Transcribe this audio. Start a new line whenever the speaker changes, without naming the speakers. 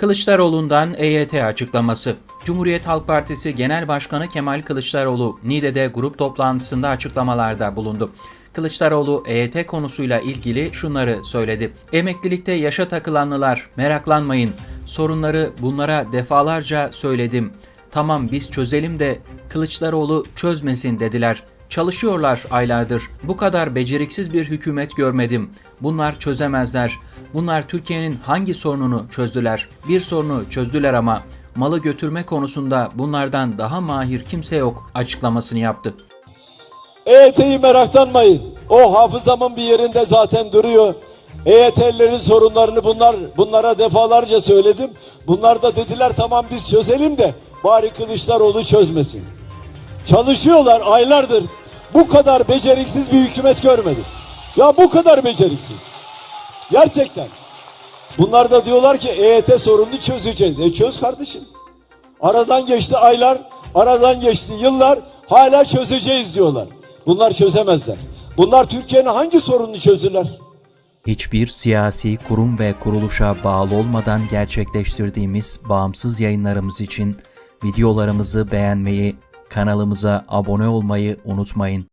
Kılıçdaroğlu'ndan EYT açıklaması. Cumhuriyet Halk Partisi Genel Başkanı Kemal Kılıçdaroğlu Niğde'de grup toplantısında açıklamalarda bulundu. Kılıçdaroğlu EYT konusuyla ilgili şunları söyledi. Emeklilikte yaşa takılanlılar meraklanmayın. Sorunları bunlara defalarca söyledim. Tamam biz çözelim de Kılıçdaroğlu çözmesin dediler. Çalışıyorlar aylardır. Bu kadar beceriksiz bir hükümet görmedim. Bunlar çözemezler. Bunlar Türkiye'nin hangi sorununu çözdüler? Bir sorunu çözdüler ama malı götürme konusunda bunlardan daha mahir kimse yok açıklamasını yaptı.
EYT'yi meraklanmayın. O hafızamın bir yerinde zaten duruyor. EYT'lilerin sorunlarını bunlar bunlara defalarca söyledim. Bunlar da dediler tamam biz çözelim de bari Kılıçdaroğlu çözmesin. Çalışıyorlar aylardır. Bu kadar beceriksiz bir hükümet görmedim. Ya bu kadar beceriksiz. Gerçekten. Bunlar da diyorlar ki EYT sorununu çözeceğiz. E çöz kardeşim. Aradan geçti aylar, aradan geçti yıllar, hala çözeceğiz diyorlar. Bunlar çözemezler. Bunlar Türkiye'nin hangi sorununu çözdüler?
Hiçbir siyasi kurum ve kuruluşa bağlı olmadan gerçekleştirdiğimiz bağımsız yayınlarımız için videolarımızı beğenmeyi, kanalımıza abone olmayı unutmayın.